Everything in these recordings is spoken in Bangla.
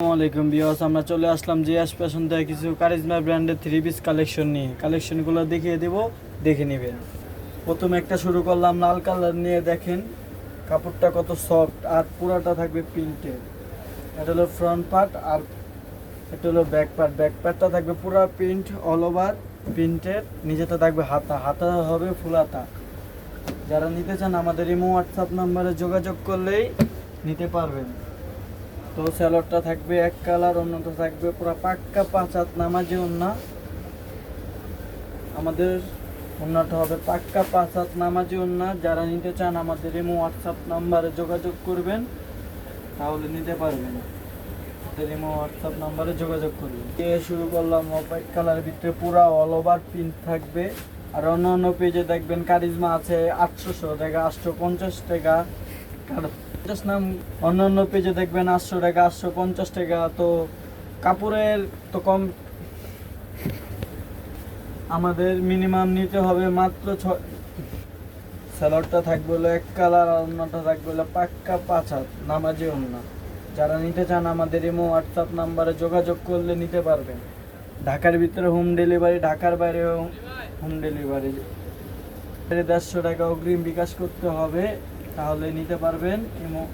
আসসালামু আলাইকুম বিয়াস আমরা চলে আসলাম জিয়াস ফ্যাশন থেকে কিছু কারিজমা ব্র্যান্ডের থ্রি পিস কালেকশন নিয়ে। কালেকশনগুলো দেখিয়ে দেব, দেখে নেবেন প্রথমে একটা শুরু করলাম, লাল কালার নিয়ে দেখেন, কাপড়টা কত সফট আর পুরাটা থাকবে প্রিন্টেড। এটা হলো ফ্রন্ট পার্ট আর এটা হলো ব্যাক পার্ট ব্যাক পার্টটা থাকবে পুরো প্রিন্ট অল ওভার প্রিন্টেড নিচেটা থাকবে হাতা। হাতা হবে ফুলাতা যারা নিতে চান আমাদের ইমো হোয়াটসঅ্যাপ নাম্বারে যোগাযোগ করলেই নিতে পারবেন। তো স্যালোডটা থাকবে এক কালার, অন্যটা থাকবে পুরো পাক্কা পাঁচ হাত নামাজি ওন্না আমাদের ওন্নাটা হবে পাক্কা পাঁচ হাত নামাজি ওন্না যারা নিতে চান আমাদের ইমো, হোয়াটসঅ্যাপ নাম্বারে যোগাযোগ করবেন, তাহলে নিতে পারবেন। আমাদের ইমো, হোয়াটসঅ্যাপ নাম্বারে যোগাযোগ করবেন। দিয়ে শুরু করলাম হোয়াইট কালারের ভিতরে পুরো অল ওভার প্রিন্ট থাকবে। আর অন্য অন্য পেজে দেখবেন কারিজমা আছে আটশোশো টাকা, আটশো পঞ্চাশ টাকা। কার- নাম অন্য অন্য পেজে দেখবেন আটশো টাকা, আটশো পঞ্চাশ টাকা। তো কাপড়ের তো কম। আমাদের মিনিমাম নিতে হবে মাত্র ছয় স্যালাডটা থাকবে হলো এক কালার অন্যটা থাকবে হলো পাক্কা পাঁচ হাত, নামাজি অন্য। যারা নিতে চান আমাদের ইমো হোয়াটসঅ্যাপ নাম্বারে যোগাযোগ করলে নিতে পারবেন। ঢাকার ভিতরে হোম ডেলিভারি ঢাকার বাইরে হোম ডেলিভারি দেড়শো টাকা অগ্রিম বিকাশ করতে হবে। তাহলে নিতে পারবেন ইমো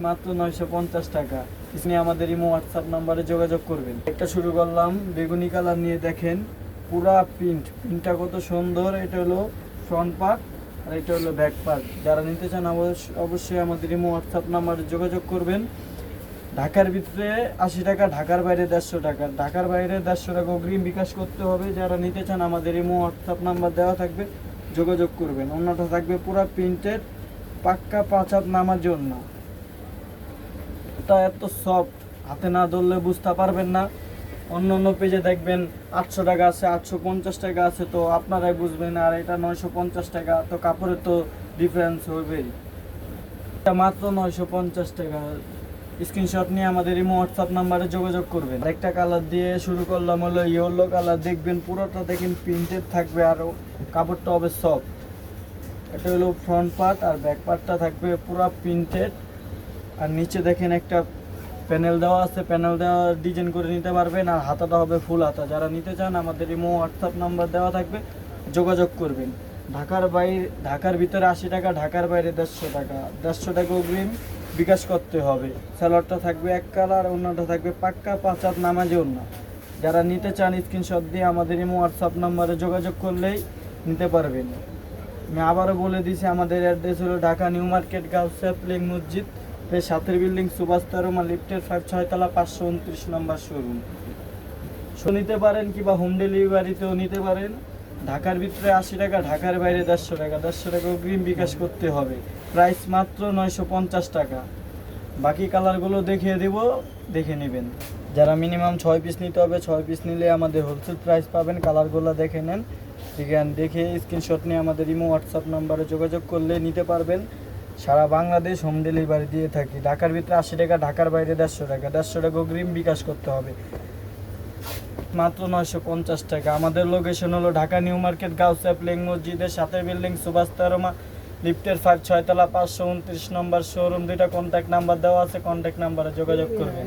মাত্র নয়শো পঞ্চাশ টাকা। আপনি আমাদের ইমো হোয়াটসঅ্যাপ নাম্বারে যোগাযোগ করবেন। একটা শুরু করলাম, বেগুনি কালার নিয়ে দেখেন, পুরা প্রিন্ট প্রিন্টটা কত সুন্দর, এটা হলো ফ্রন্ট পার্ট আর এটা হলো ব্যাক পার্ট যারা নিতে চান অবশ্য- অবশ্যই আমাদের ইমো হোয়াটসঅ্যাপ নাম্বারে যোগাযোগ করবেন। ঢাকার ভিতরে আশি টাকা, ঢাকার বাইরে দেড়শো টাকা। ঢাকার বাইরে দেড়শো টাকা অগ্রিম বিকাশ করতে হবে। যারা নিতে চান আমাদের ইমো হোয়াটসঅ্যাপ নাম্বার দেওয়া থাকবে, যোগাযোগ করবেন। অন্যটা থাকবে পুরা প্রিন্টেড পাক্কা পাঁচ হাত নামার জন্য। এটা এত সফট হাতে না ধরলে বুঝতে পারবেন না। অন্য অন্য পেজে দেখবেন আটশো টাকা আছে, আটশো পঞ্চাশ টাকা আছে, তো আপনারাই বুঝবেন, আর এটা নয়শো পঞ্চাশ টাকা, তো কাপড়ের তো ডিফারেন্স হবেই। এটা মাত্র নয়শো পঞ্চাশ টাকা। স্ক্রিনশট নিয়ে আমাদের ইমো হোয়াটসঅ্যাপ নাম্বারে যোগাযোগ করবেন। একটা কালার দিয়ে শুরু করলাম হলো ইয়েলো কালার দেখবেন পুরোটা দেখেন প্রিন্টেড থাকবে, আর কাপড়টা হবে সফট এটা হলো ফ্রন্ট পার্ট আর ব্যাক পার্টটা থাকবে পুরো প্রিন্টেড আর নিচে দেখেন একটা প্যানেল দেওয়া আছে প্যানেল দেওয়া ডিজাইন করে নিতে পারবেন আর হাতাটা হবে ফুল হাতা। যারা নিতে চান, আমাদের ইমো হোয়াটসঅ্যাপ নাম্বার দেওয়া থাকবে, যোগাযোগ করবেন। ঢাকার বাইরে, ঢাকার ভিতরে আশি টাকা, ঢাকার বাইরে দেড়শো টাকা। দেড়শো টাকা অগ্রিম বিকাশ করতে হবে। স্যালাডটা থাকবে এক কালার অন্যটা থাকবে পাক্কা, পাঁচ হাত নামাজে অন্য যারা নিতে চান স্ক্রিনশট দিয়ে আমাদের ইমো হোয়াটসঅ্যাপ নাম্বারে যোগাযোগ করলেই নিতে পারবেন। আমি আবারও বলে দিছি, আমাদের অ্যাড্রেস হলো ঢাকা নিউ মার্কেট গাউসিয়া প্লেং মসজিদ সাথের বিল্ডিং সুভাষ তারমা লিফটের ফাইভ ছয়তলা, পাঁচশো উনত্রিশ নম্বর শোরুম নিতে পারেন কিংবা হোম ডেলিভারিতেও নিতে পারেন। ঢাকার ভিতরে আশি টাকা, ঢাকার বাইরে দেড়শো টাকা। দেড়শো টাকা অগ্রিম বিকাশ করতে হবে। প্রাইস মাত্র নয়শো পঞ্চাশ টাকা। বাকি কালারগুলো দেখিয়ে দেব, দেখে নেবেন। যারা মিনিমাম ছয় পিস নিতে হবে, ছয় পিস নিলে আমাদের হোলসেল প্রাইস পাবেন। কালারগুলো দেখে নেন। ঠিকান দেখে স্ক্রিনশট নিয়ে আমাদের ইমো হোয়াটসঅ্যাপ নাম্বারে যোগাযোগ করলে নিতে পারবেন। সারা বাংলাদেশ হোম ডেলিভারি দিয়ে থাকি। ঢাকার ভিতরে আশি টাকা, ঢাকার বাইরে দেড়শো টাকা। দেড়শো টাকা অগ্রিম বিকাশ করতে হবে। মাত্র নয়শো পঞ্চাশ টাকা। আমাদের লোকেশন হলো ঢাকা নিউ মার্কেট, গাউসিয়া প্লেং মসজিদের সাথে বিল্ডিং সুভাষ তারমা। লিফটের ফাইভ ছয়তলা পাঁচশো উনত্রিশ নম্বর শোরুম দুইটা কন্ট্যাক্ট নাম্বার দেওয়া আছে। কন্ট্যাক্ট নাম্বারে যোগাযোগ করবেন।